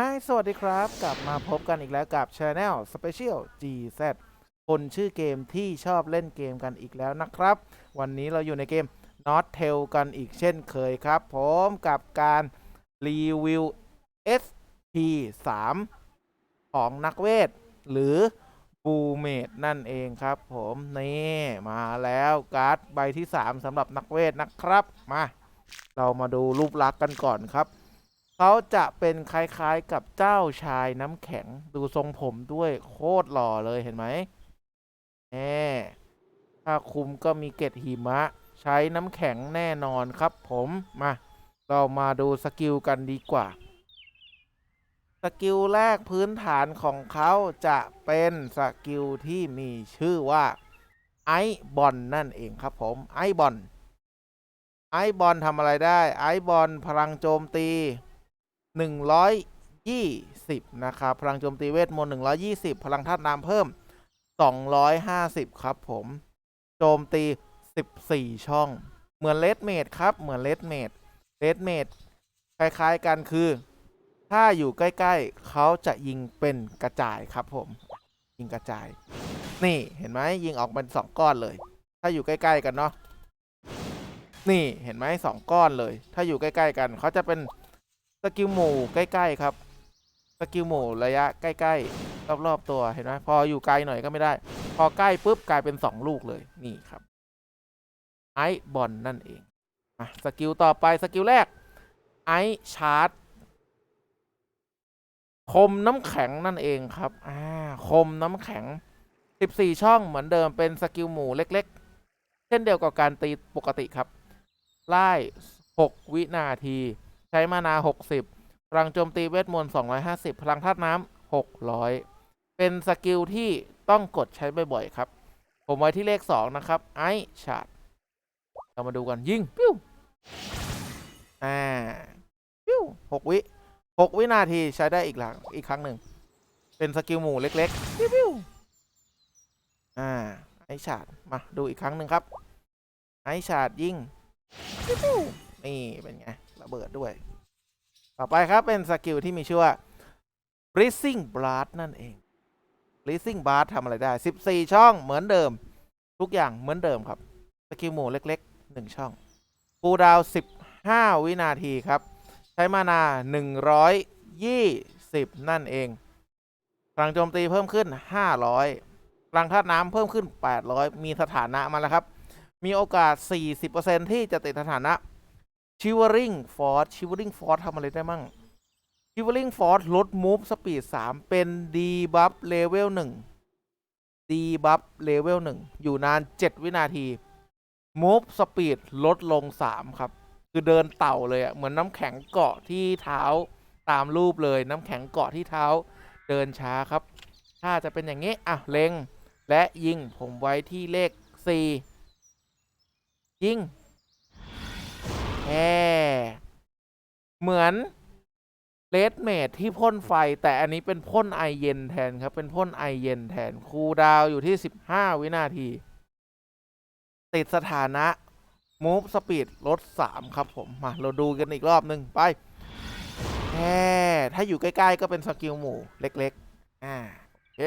ฮายสวัสดีครับ กลับมาพบกันอีกแล้วกับ Channel Special GZ คนชื่อเกมที่ชอบเล่นเกมกันอีกแล้วนะครับ วันนี้เราอยู่ในเกม Not t a l กันอีกเช่นเคยครับ ผมกับการรีวิว SP 3 ของนักเวท หรือบูเมดนั่นเองครับผม นี่มาแล้วการ์ดใบที่ 3สำหรับนักเวทนะครับ มา เรามาดูรูปลักษณ์กันก่อนครับ เขาจะเป็นคล้ายๆกับเจ้าชายน้ำแข็งดูทรงผมด้วยโคตรหล่อเลยเห็นไหมแน่ถ้าคุมก็มีเกล็ดหิมะ ใช้น้ำแข็งแน่นอนครับผมมา เรามาดูสกิลกันดีกว่า สกิลแรกพื้นฐานของเขาจะเป็นสกิลที่มีชื่อว่าไอบอลนั่นเองครับผมไอบอลไอบอลทำอะไรได้ไอบอลพลังโจมตี 120 นะครับ พลังโจมตีเวทมนต์120 พลังธาตุน้ำเพิ่ม 250 ครับผม โจมตี 14 ช่อง เหมือนเลดเมดครับ เหมือนเลดเมดเลดเมดคล้าย ๆ กันคือ ถ้าอยู่ใกล้ ๆ เขาจะยิงเป็นกระจายครับผม ยิงกระจาย นี่เห็นไหมยิงออกเป็นสองก้อนเลย ถ้าอยู่ใกล้ ๆ กันเนาะ นี่เห็นไหมสองก้อนเลย ถ้าอยู่ใกล้ ๆ กันเขาจะเป็น กิลหมู่ใกล้ๆครับสกิลหมู่ระยะใกล้ๆรอบๆตัวเห็นไหมพออยู่ไกลหน่อยก็ไม่ได้ พอใกล้ปุ๊บกลายเป็นสองลูกเลยนี่ครับไอบอลนั่นเองอะสกิลต่อไปสกิลแรกไอชาร์จคมน้ำแข็งนั่นเองครับอ่าคมน้ำแข็ง 14 ช่องเหมือนเดิมเป็นสกิลหมู่เล็กๆ เช่นเดียวกับการตีปกติครับไล่6วินาที ใช้มานา 60 พลังโจมตีเวทมนต์ 250 พลังธาตุน้ำ600 เป็นสกิลที่ต้องกดใช้บ่อยๆครับ ผมไว้ที่เลข 2 นะครับ ไอชาร์ดเรามาดูกันยิง ปิ้วอ่า ปิ้ว6วิ6วินาทีใช้ได้อีกหลังอีกครั้งหนึ่ง เป็นสกิลหมู่เล็กๆ ปิ้วปิ้วอ่า ไอชาร์ดมาดูอีกครั้งหนึ่งครับ ไอชาร์ดยิง ปิ้วปิ้วนี่เป็นไง ระเบิดด้วย ต่อไปครับเป็นสกิลที่มีชื่อว่า Blazing Blast นั่นเอง Blazing Blast ทำอะไรได้ 14 ช่องเหมือนเดิม ทุกอย่างเหมือนเดิมครับ สกิลหมู่เล็กๆ 1 ช่องฟูดาว 15 วินาทีครับ ใช้มานา 120 นั่นเองพลังโจมตีเพิ่มขึ้น 500พลังธาตุน้ำเพิ่มขึ้น 800 มีสถานะมาแล้วครับ มีโอกาส 40%ที่จะติดสถานะ Shivering Force Shivering Force ทำอะไรได้มั่ง Shivering Force ลด Move Speed 3เป็น Debuff Level 1 Debuff Level 1อยู่นาน7วินาที Move Speed ลดลง3ครับ คือเดินเต่าเลยอะเหมือนน้ำแข็งเกาะที่เท้าตามรูปเลยน้ำแข็งเกาะที่เท้าเดินช้าครับ ถ้าจะเป็นอย่างนี้ อะ เล็ง และยิงผมไว้ที่เลข 4 ยิง แค่เหมือนเลดเมดที่พ่นไฟแต่อันนี้เป็นพ่นไอเย็นแทนครับ เป็นพ่นไอเย็นแทนคูดาวอยู่ที่ 15 วินาที ติดสถานะ Move Speed ลด 3 ครับผม มา เราดูกันอีกรอบหนึ่งไปแค่ถ้าอยู่ใกล้ ๆ ก็เป็นสกิลหมู่เล็ก ๆ อ่า โอเค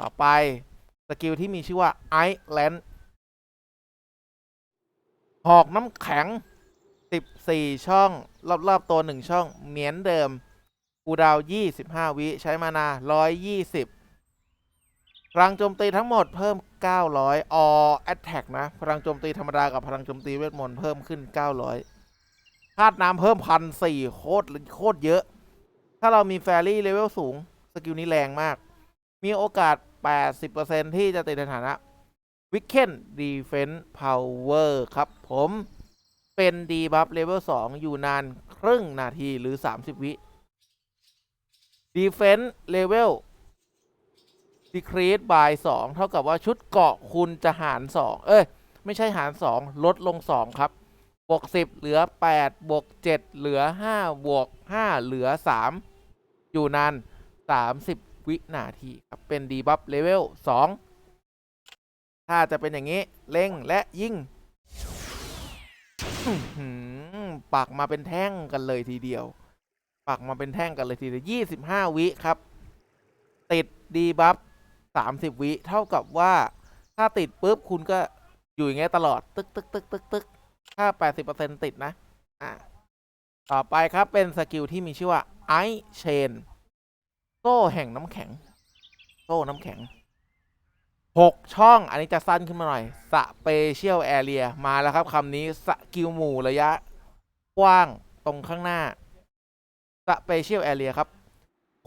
ต่อไป สกิลที่มีชื่อว่า Iceland หอกน้ำแข็ง 14 ช่อง รอบๆ ตัว 1 ช่อง เหมือนเดิมกูดาว 25 วิ ใช้มานา 120 พลังโจมตีทั้งหมดเพิ่ม 900 all attack นะ พลังโจมตีธรรมดา กับพลังโจมตีเวทมนต์เพิ่มขึ้น 900ธาตุน้ำเพิ่มพันสี่โคตรโคตรเยอะ ถ้าเรามีแฟรี่เลเวลสูง สกิลนี้แรงมาก มีโอกาส 80%ที่จะติดสถานะ Weekend Defense Power ครับผม เป็นดีบัฟเลเวล2อยู่นานครึ่งนาทีหรือ 30 วิ Defense Level Decrease by 2เท่ากับว่าชุดเกาะคุณจะหาร 2 เอ้ย ไม่ใช่หาร 2 ลดลง 2 ครับ บวก 10 เหลือ 8 บวก 7 เหลือ 5 บวก 5 เหลือ 3 อยู่นาน 30 วินาทีครับ เป็นดีบัฟเลเวล2ถ้าจะเป็นอย่างนี้ เล็งและยิง ปักมาเป็นแท่งกันเลยทีเดียว ปักมาเป็นแท่งกันเลยทีเดียวยี่สิบห้าวิครับ ติดดีบัฟสามสิบวิเท่ากับว่า ถ้าติดปุ๊บคุณก็อยู่อย่างเงี้ยตลอด ตึกตึกตึกตึกตึกถ้าแปดสิบเปอร์เซ็นติดนะ อ่าต่อไปครับเป็นสกิลที่มีชื่อว่าไอเชนโซ่แห่งน้ำแข็ง โซ่น้ำแข็ง หกช่องอันนี้จะสั้นขึ้นมาหน่อยสเปเชียลแอเรียมาแล้วครับคำนี้สกิลหมู่ระยะ กว้างตรงข้างหน้าสเปเชียลแอเรียครับ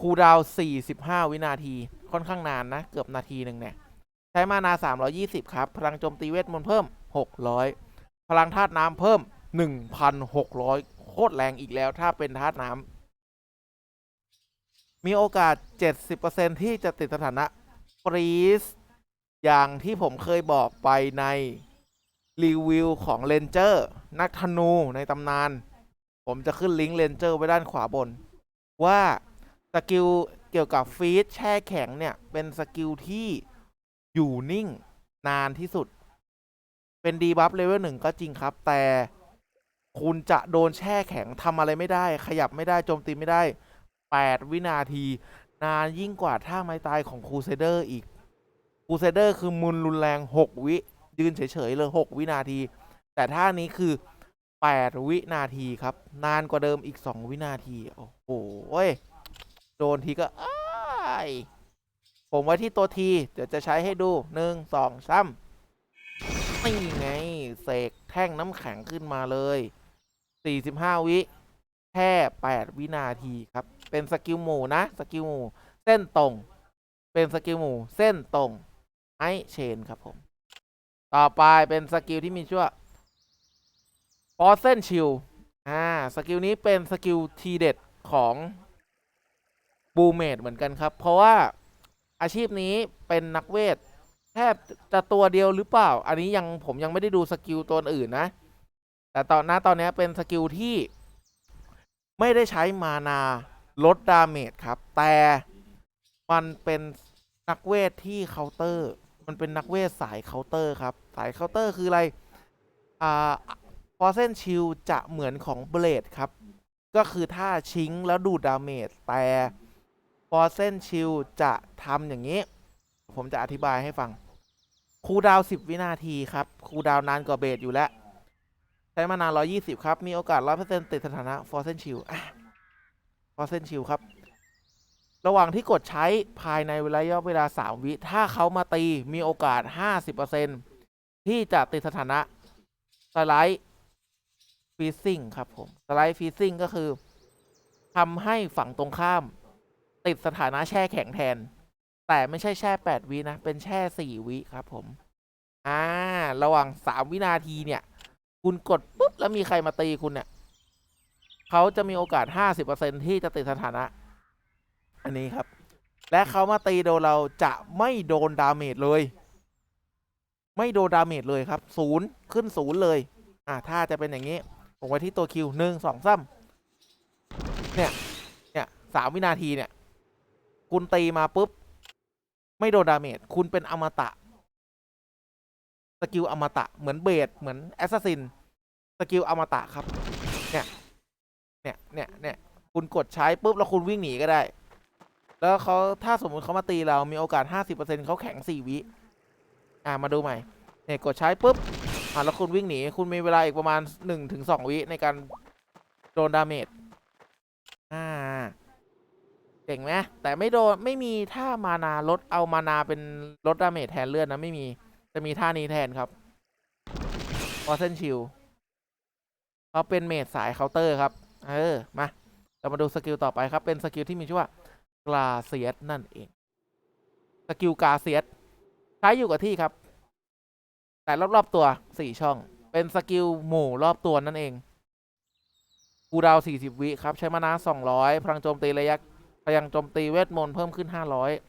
คูดาว 45 วินาที ค่อนข้างนานนะ เกือบนาทีหนึ่งเนี่ย ใช้มานา 320 ครับ พลังโจมตีเวทมนต์เพิ่ม 600 พลังธาตุน้ำเพิ่ม 1,600 โคตรแรงอีกแล้วถ้าเป็นธาตุน้ำมีโอกาส 70%ที่จะติดสถานะฟรีส อย่างที่ผมเคยบอกไปในรีวิวของเลนเจอร์นักธนูในตำนาน ผมจะขึ้นลิงก์เลนเจอร์ไว้ด้านขวาบน ว่าสกิลเกี่ยวกับฟีดแช่แข็งเนี่ย เป็นสกิลที่อยู่นิ่งนานที่สุด เป็นดีบัฟเลเวลหนึ่งก็จริงครับ แต่คุณจะโดนแช่แข็งทำอะไรไม่ได้ ขยับไม่ได้โจมตีไม่ได้ 8 วินาที นานยิ่งกว่าท่าไม้ตายของครูเซเดอร์อีก ครูเซเดอร์คือมุนรุนแรง 6 วิยืนเฉยๆเลย 6 วินาที แต่ท่านี้คือ 8 วินาทีครับ นานกว่าเดิมอีก 2 วินาที โอ้โหโดนทีก็อ้ายผมไว้ที่ตัวที เดี๋ยวจะใช้ให้ดูหนึ่งสองสามนี่ไง เสกแท่งน้ำแข็งขึ้นมาเลย 45 วิแค่ 8 วินาทีครับ เป็นสกิลหมู่นะ สกิลหมู่ เส้นตรง เป็นสกิลหมู่ เส้นตรง ไอเชนครับผม ต่อไปเป็นสกิลที่มีชื่อว่าฟอสเซนชิลอ่าสกิลนี้เป็นสกิลทีเด็ดของบูเมดเหมือนกันครับ เพราะว่าอาชีพนี้เป็นนักเวทแทบจะตัวเดียวหรือเปล่า อันนี้ยังผมยังไม่ได้ดูสกิลตัวอื่นนะ แต่ตอนหน้าตอนนี้เป็นสกิลที่ไม่ได้ใช้มานาลดดาเมจครับ แต่มันเป็นนักเวทที่เคาน์เตอร์ มันเป็นนักเวทสายเคาน์เตอร์ครับ สายเคาน์เตอร์คืออะไร อ่าฟอเซนชิลจะเหมือนของเบลดครับ ก็คือถ้าชิงแล้วดูดดาเมจแต่ฟอเซนชิลจะทำอย่างนี้ ผมจะอธิบายให้ฟังคูดาว 10 วินาทีครับคูดาวน์นานกว่าเบสอยู่แล้ว ใช้มานาน 120 ครับ มีโอกาส 100%ติดสถานะฟอร์เซนชิลฟอร์เซนชิลครับ ระหว่างที่กดใช้ภายในเวลาย่อเวลา 3 วิ ถ้าเขามาตีมีโอกาส 50%ที่จะติดสถานะสไลด์ฟีซิ่งครับผม สไลด์ฟีซิ่งก็คือทำให้ฝั่งตรงข้าม ติดสถานะแช่แข็งแทน แต่ไม่ใช่แช่ 8 วินะ เป็นแช่ 4 วิครับผม อ่า ระหว่าง 3 วินาทีเนี่ย คุณกดปุ๊บ แล้วมีใครมาตีคุณเนี่ย เขาจะมีโอกาส 50%ที่จะติดสถานะ อันนี้ครับ และเขามาตีโดนเราจะไม่โดนดาเมจเลย ไม่โดนดาเมจเลยครับศูนย์ขึ้นศูนย์เลย อ่าถ้าจะเป็นอย่างนี้ผมไว้ที่ตัวคิวหนึ่งสองซ้ำเนี่ย เนี่ยสามวินาทีเนี่ย คุณตีมาปุ๊บ ไม่โดนดาเมจคุณเป็นอมตะสกิลอมตะเหมือนเบสเหมือนแอสซัสซินสกิลอมตะครับ เนี่ย เนี่ย เนี่ย เนี่ย คุณกดใช้ปุ๊บแล้วคุณวิ่งหนีก็ได้ แล้วเขาถ้าสมมุติเขามาตีเรามีโอกาส 50%เขาแข็ง 4 วิ อ่ามาดูใหม่เนี่ยกดใช้ปุ๊บ อ่าแล้วคุณวิ่งหนี คุณมีเวลาอีกประมาณ 1-2 วิในการโดนดาเมจ อ่าเก่งไหมแต่ไม่โดน ไม่มีท่ามานาลดเอามานาเป็นลดดาเมจแทนเลือดนะไม่มี จะมีท่านี้แทนครับวอเซนชิลเขาเป็นเมจสายเคาน์เตอร์ครับ เออ มา เรามาดูสกิลต่อไปครับ เป็นสกิลที่มีชื่อว่า กลาเซียสนั่นเอง สกิลกาเซียสใช้อยู่กับที่ครับ แต่รอบ ๆ ตัวสี่ช่อง เป็นสกิลหมู่รอบตัวนั่นเองคูดาวน์40 วิ ครับ ใช้มานา200 พลังโจมตีระยะพลังโจมตีเวทมนต์เพิ่มขึ้น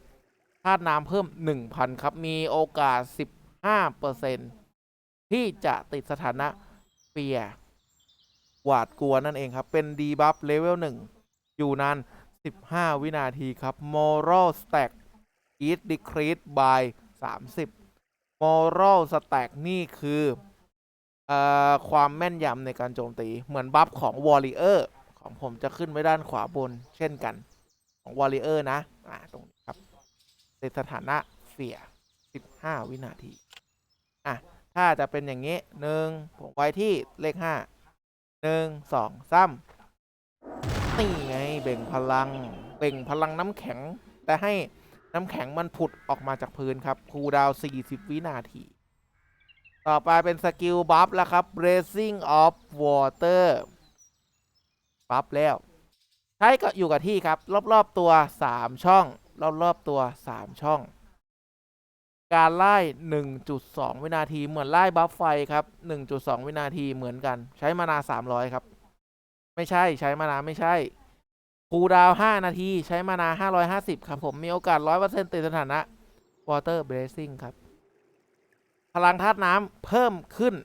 500ธาตุน้ำเพิ่ม 1,000 ครับ มีโอกาส 15%ที่จะติดสถานะเปียหวาดกลัวนั่นเองครับ เป็นดีบัฟเลเวล1อยู่นาน 15 วินาทีครับ moral stack is decreased by 30 moral stack นี่คืออความแม่นยำในการโจมตี เหมือนบัฟของ warrior ของผมจะขึ้นไว้ด้านขวาบน เช่นกันของวอลเลเยอร์นะอ่าตรงนี้ครับในสถานะเสีย 15 วินาที อะ ถ้าจะเป็นอย่างนี้หนึ่งผมไว้ที่เลขห้าหนึ่งสองสาม นี่ไงเบ่งพลังเบ่งพลังน้ำแข็ง แต่ให้น้ำแข็งมันผุดออกมาจากพื้นครับคูดาว 40 วินาที ต่อไปเป็นสกิลบัฟแล้วครับ Blazing of Water บัฟแล้ว ใช้ก็อยู่กับที่ครับ รอบๆตัว 3 ช่อง รอบๆตัว 3 ช่อง การไล่ 1.2 วินาทีเหมือนไล่บัฟไฟครับ 1.2 วินาทีเหมือนกัน ใช้มานา 300 ครับ ไม่ใช่ใช้มานาไม่ใช่คูดาวน์5นาทีใช้มานา550ครับผมมีโอกาส100%ติดสถานะ Water Blazing ครับ พลังธาตุน้ำเพิ่มขึ้น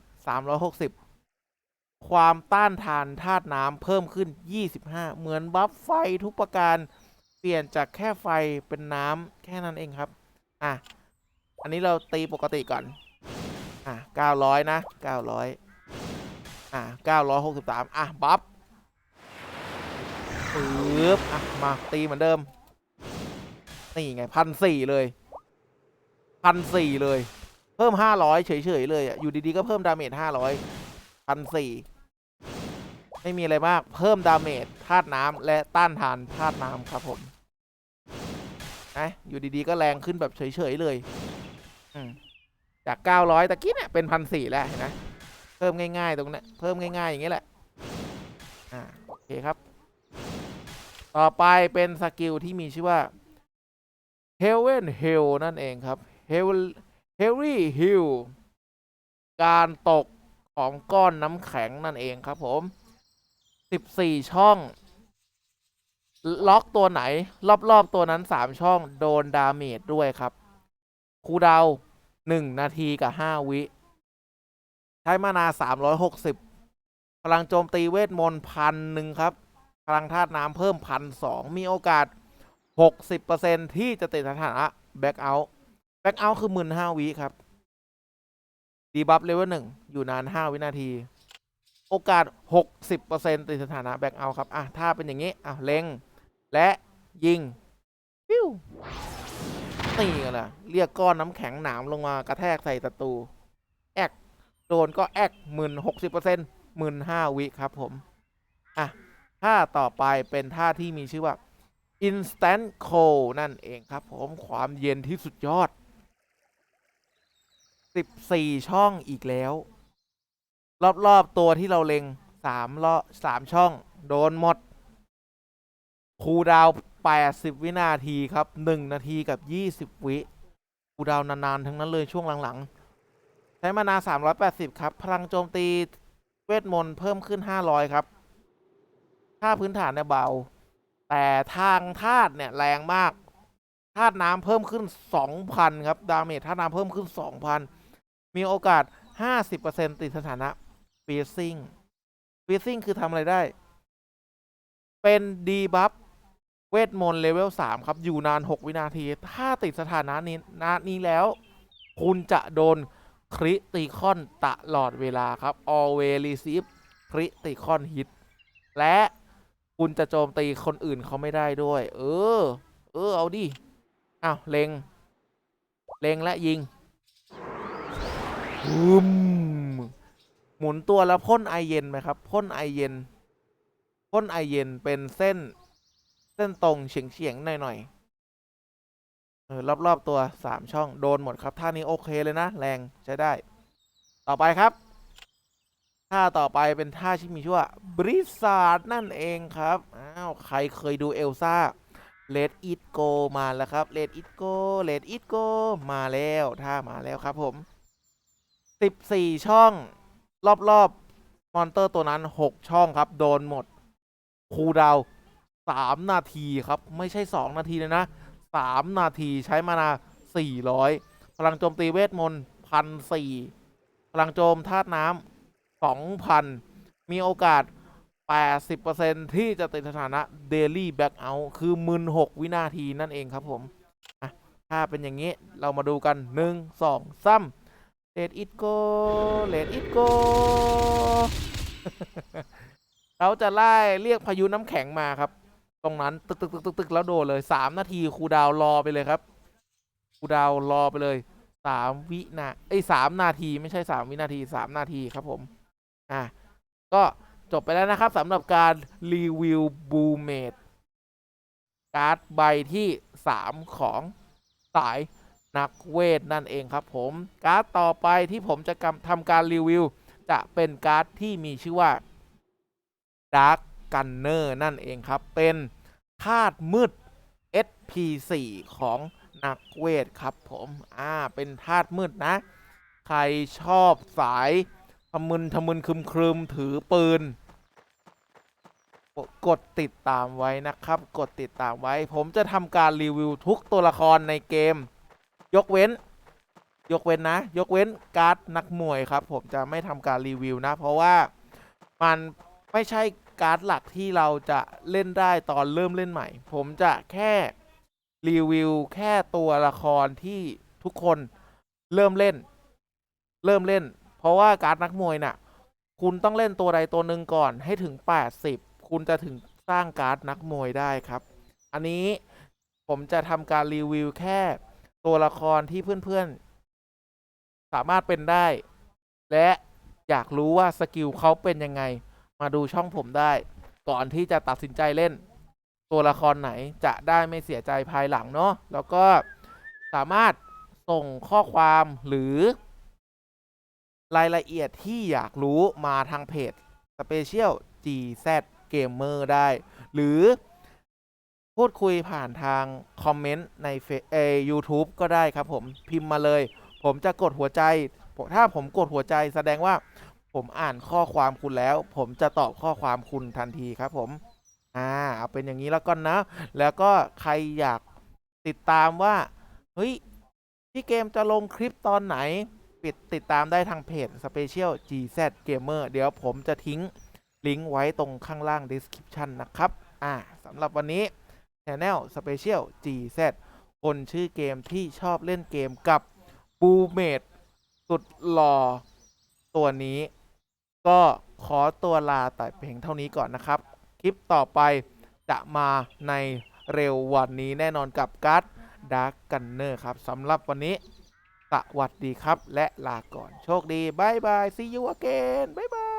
360ความต้านทานธาตุน้ำเพิ่มขึ้น25เหมือนบัฟไฟทุกประการเปลี่ยนจากแค่ไฟเป็นน้ำแค่นั้นเองครับ อะ อันนี้เราตีปกติก่อน อะ900นะ900อะ963อะ บัฟ ปึ๊บอะมาตีเหมือนเดิม นี่ไงพันสี่เลยพันสี่เลย เพิ่มห้าร้อยเฉยๆเลยอะอยู่ดีๆก็เพิ่มดาเมจห้าร้อยพันสี่ไม่มีอะไรมาก เพิ่มดาเมจธาตุน้ำและต้านทานธาตุน้ำครับผมนะอยู่ดีๆก็แรงขึ้นแบบเฉยๆเลยอืจากเก้าร้อยตะกี้เนี่ยเป็นพันสี่แล้วเห็นไหมเพิ่มง่ายๆตรงนี้เพิ่มง่ายๆอย่างนี้แหละอ่าโอเคครับ ต่อไปเป็นสกิลที่มีชื่อว่า Heaven Hill นั่นเองครับ Heavy Hill การตกของก้อนน้ำแข็งนั่นเองครับผม 14 ช่อง ล็อกตัวไหน รอบ ๆ ตัวนั้น 3 ช่อง โดนดาเมจด้วยครับ คูดาวน์1นาทีกับ 5 วิ ใช้มานา 360 พลังโจมตีเวทมนต์พันหนึ่งครับ พลังธาตุน้ำเพิ่มพันสองมีโอกาส 60%ที่จะติดสถานะแบ็กเอาท์แบ็กเอาท์คือหมื่นห้าวิครับดีบัฟเลเวลหนึ่งอยู่นาน 5 วินาที โอกาส 60%ติดสถานะแบ็กเอาท์ครับ อะ ถ้าเป็นอย่างนี้ อะ เล็ง และยิงปิ้วนี่กันละเรียกก้อนน้ำแข็งหนามลงมากระแทกใส่ศัตรูแอกโดนก็แอกหมื่นหกสิบเปอร์เซ็นต์หมื่นห้าวิครับผม อะ ท่าต่อไปเป็นท่าที่มีชื่อว่า instant cold นั่นเองครับ ผมความเย็นที่สุดยอด 14 ช่องอีกแล้ว รอบๆตัวที่เราเล็ง3รอ3ช่อง โดนหมด คูดาว 80 วินาทีครับ 1 นาทีกับ 20 วิคูดาวนาน ๆ ทั้งนั้นเลยช่วงหลัง ๆ ใช้มานา 380 ครับ พลังโจมตีเวทมนต์เพิ่มขึ้น 500 ครับ ค่าพื้นฐานเนี่ยเบา แต่ทางธาตุเนี่ยแรงมากธาตุน้ำเพิ่มขึ้น 2,000 ครับ ดาเมจธาตุน้ำเพิ่มขึ้น 2,000 มีโอกาส 50%ติดสถานะฟีซิ่งฟีซิ่งคือทำอะไรได้ เป็นดีบัฟเวทมนต์เลเวล 3 ครับ อยู่นาน 6 วินาที ถ้าติดสถานะนี้นานี้แล้ว คุณจะโดนคริติคอนตลอดเวลาครับ always receive คริติคอนฮิตและ คุณจะโจมตีคนอื่นเขาไม่ได้ด้วย เออ เออ เอาดิอ้าวเลงเลงและยิงอืมหมุนตัวแล้วพ่นไอเย็นไหมครับพ่นไอเย็นพ่นไอเย็นเป็นเส้น เส้นตรงเฉียงเฉียงๆหน่อยหน่อยๆเออรอบๆตัวสามช่องโดนหมดครับท่านี้โอเคเลยนะ แรงใช้ได้ ต่อไปครับ ท่าต่อไปเป็นท่าที่มีชื่อว่าบริซาร์ดนั่นเองครับ อ้าว ใครเคยดูเอลซ่าเลดอิทโกมาแล้วครับเลดอิทโกเลดอิทโกมาแล้วท่ามาแล้วครับผม 14 ช่อง รอบๆมอนเตอร์ตัวนั้น 6 ช่องครับ โดนหมด คูดาว 3 นาทีครับ ไม่ใช่ 2 นาทีเลยนะ 3 นาทีใช้มานา400 พลังโจมตีเวทมนต์พันสี่พลังโจมธาตุน้ำ 2,000 มีโอกาส 80%ที่จะติดสถานะ Daily Blackout คือมึน6วินาทีนั่นเองครับผมถ้าเป็นอย่างนี้เรามาดูกัน 1 2 3 Let it go Let it go เราจะไล่เรียกพายุน้ำแข็งมาครับ ตรงนั้น ตึกตึกตึกตึกตึกแล้วโดดเลยสามนาทีครูดาวรอไปเลยครับครูดาวรอไปเลยสามวินาไอ้ยสามนาทีไม่ใช่สามวินาทีสามนาทีครับผม อะก็จบไปแล้วนะครับสำหรับการรีวิวบูเมดการ์ดใบที่สามของสายนักเวทนั่นเองครับผมการ์ดต่อไปที่ผมจะกำทำการรีวิว จะเป็นการ์ดที่มีชื่อว่า Dark Gunner นั่นเองครับ เป็นธาตุมืด SP4 ของนักเวทครับผม อ่า เป็นธาตุมืดนะ ใครชอบสาย ทะมึนทะมึนคึมครึมถือปืน กดติดตามไว้นะครับ กดติดตามไว้ ผมจะทำการรีวิวทุกตัวละครในเกม ยกเว้น ยกเว้นนะ ยกเว้นการ์ดนักมวยครับ ผมจะไม่ทำการรีวิวนะ เพราะว่ามันไม่ใช่การ์ดหลักที่เราจะเล่นได้ตอนเริ่มเล่นใหม่ ผมจะแค่รีวิวแค่ตัวละครที่ทุกคนเริ่มเล่น เริ่มเล่น เพราะว่าการ์ดนักมวยน่ะคุณต้องเล่นตัวใดตัวหนึ่งก่อนให้ถึง 80 คุณจะถึงสร้างการ์ดนักมวยได้ครับ อันนี้ผมจะทำการรีวิวแค่ตัวละครที่เพื่อนๆ สามารถเป็นได้ และอยากรู้ว่าสกิลเขาเป็นยังไง มาดูช่องผมได้ ก่อนที่จะตัดสินใจเล่น ตัวละครไหนจะได้ไม่เสียใจภายหลังเนาะแล้วก็สามารถส่งข้อความหรือ รายละเอียดที่อยากรู้มาทางเพจ Special GZ Gamer ได้ หรือพูดคุยผ่านทาง คอมเมนต์ในเฟเอ YouTube ก็ได้ครับผมพิมพ์มาเลย ผมจะกดหัวใจ ถ้าผมกดหัวใจแสดงว่าผมอ่านข้อความคุณแล้ว ผมจะตอบข้อความคุณทันทีครับผมอ่าเอาเป็นอย่างนี้แล้วก่อนนะ แล้วก็ใครอยากติดตามว่า เฮ้ย พี่เกมจะลงคลิปตอนไหน ปิดติดตามได้ทางเพจ Special GZ Gamer เดี๋ยวผมจะทิ้งลิงก์ไว้ตรงข้างล่าง description นะครับ อ่าสำหรับวันนี้ Channel Special GZ คนชื่อเกมที่ชอบเล่นเกมกับบูเมดสุดหล่อตัวนี้ ก็ขอตัวลาแต่เพียงเท่านี้ก่อนนะครับ คลิปต่อไปจะมาในเร็ววันนี้แน่นอนกับการ์ดดาร์กกันเนอร์ครับสำหรับวันนี้ สวัสดีครับ และลาก่อน โชคดีบายบาย see you again บายบาย